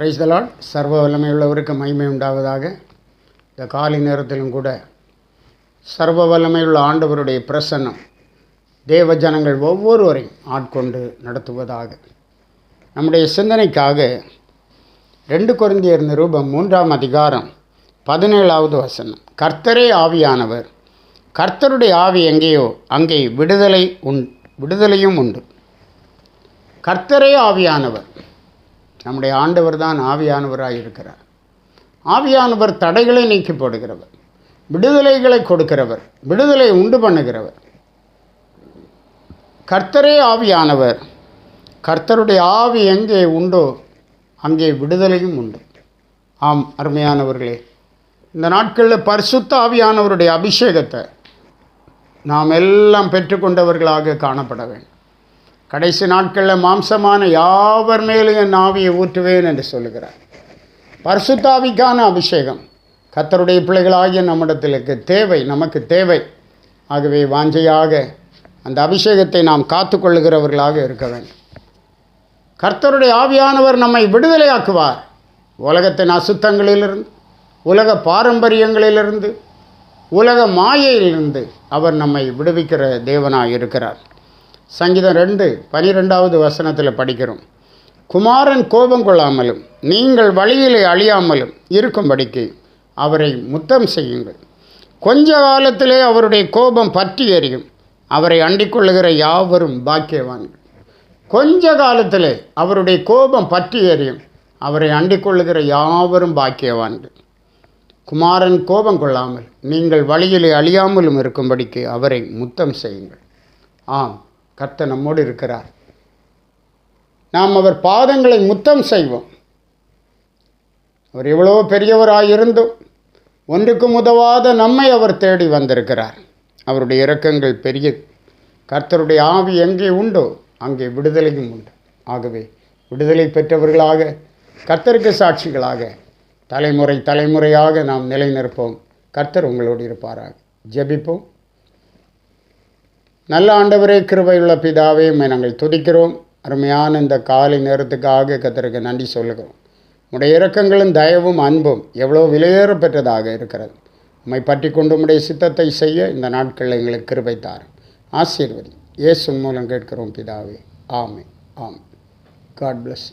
பிரைஸ்தலால் சர்வ வல்லமையுள்ளவருக்கு மகிமை உண்டாவதாக. இந்த காலை நேரத்திலும் கூட சர்வ வல்லமையுள்ள ஆண்டவருடைய பிரசன்னம் தேவ ஜனங்கள் ஒவ்வொருவரையும் ஆட்கொண்டு நடத்துவதாக. நம்முடைய சிந்தனைக்காக ரெண்டு குருந்தியர் நிரூபம் மூன்றாம் அதிகாரம் பதினேழாவது வசனம். கர்த்தரே ஆவியானவர் கர்த்தருடைய ஆவி எங்கேயோ அங்கே விடுதலை உண் விடுதலையும் உண்டு. கர்த்தரே ஆவியானவர் நம்முடைய ஆண்டவர் தான் ஆவியானவராக இருக்கிறார். ஆவியானவர் தடைகளை நீக்கி போடுகிறவர். விடுதலைகளை கொடுக்கிறவர். விடுதலை உண்டு பண்ணுகிறவர். கர்த்தரே ஆவியானவர். கர்த்தருடைய ஆவி எங்கே உண்டோ அங்கே விடுதலையும் உண்டு. ஆம் அருமையானவர்களே இந்த நாட்களில் பரிசுத்த ஆவியானவருடைய அபிஷேகத்தை நாம் எல்லாம் பெற்றுக்கொண்டவர்களாக காணப்பட வேண்டும். கடைசி நாட்களில் மாம்சமான யாவர் மேலும் என் ஆவியை ஊற்றுவேன் என்று சொல்லுகிறார். பரிசுத்தாவிக்கான அபிஷேகம் கத்தருடைய பிள்ளைகளாகிய நம்மிடத்திலுக்கு தேவை நமக்கு தேவை. ஆகவே வாஞ்சையாக அந்த அபிஷேகத்தை நாம் காத்துக்கொள்ளுகிறவர்களாக இருக்க வேண்டும். கர்த்தருடைய ஆவியானவர் நம்மை விடுதலையாக்குவார். உலகத்தின் அசுத்தங்களிலிருந்து உலக பாரம்பரியங்களிலிருந்து உலக மாயையிலிருந்து அவர் நம்மை விடுவிக்கிற தேவனாக இருக்கிறார் சங்கீதம் ரெண்டு பனிரெண்டாவது வசனத்தில் படிக்கிறோம். குமாரன் கோபம் கொள்ளாமலும் நீங்கள் வழியிலே அழியாமலும் இருக்கும்படிக்கு அவரை முத்தம் செய்யுங்கள். கொஞ்ச காலத்திலே அவருடைய கோபம் பற்றி எறியும் அவரை அண்டிக்கொள்ளுகிற யாவரும் பாக்கியவான்கள். கொஞ்ச காலத்திலே அவருடைய கோபம் பற்றி எறியும் அவரை அண்டிக்கொள்ளுகிற யாவரும் பாக்கியவான்கள். குமாரன் கோபம் கொள்ளாமல் நீங்கள் வழியிலே அழியாமலும் இருக்கும்படிக்கு அவரை முத்தம் செய்யுங்கள். ஆம். கர்த்தர் நம்மோடு இருக்கிறார். நாம் அவர் பாதங்களை முத்தம் செய்வோம். அவர் எவ்வளோ பெரியவராயிருந்தும் ஒன்றுக்கும் உதவாத நம்மை அவர் தேடி வந்திருக்கிறார். அவருடைய இரக்கங்கள் பெரிய கர்த்தருடைய ஆவி எங்கே உண்டோ அங்கே விடுதலையும் உண்டு. ஆகவே விடுதலை பெற்றவர்களாக கர்த்தருக்கு சாட்சிகளாக தலைமுறை தலைமுறையாக நாம் நிலைநிற்போம். கர்த்தர் உங்களோடு இருப்பாராக. ஜெபிப்போம். நல்ல ஆண்டவரே கிருபையுள்ள பிதாவே உண்மை நாங்கள் துதிக்கிறோம். அருமையான இந்த காலை நேரத்துக்காக கத்தருக்கு நன்றி சொல்லுகிறோம். உடைய இறக்கங்களும் தயவும் அன்பும் எவ்வளோ விலையேற பெற்றதாக இருக்கிறது. உண்மை பற்றி கொண்டு உடைய சித்தத்தை செய்ய இந்த நாட்களில் எங்களுக்கு கிருபை தாரும். ஆசீர்வதி. இயேசு மூலம் கேட்கிறோம் பிதாவே. ஆமே ஆம் காட் பிளஸ்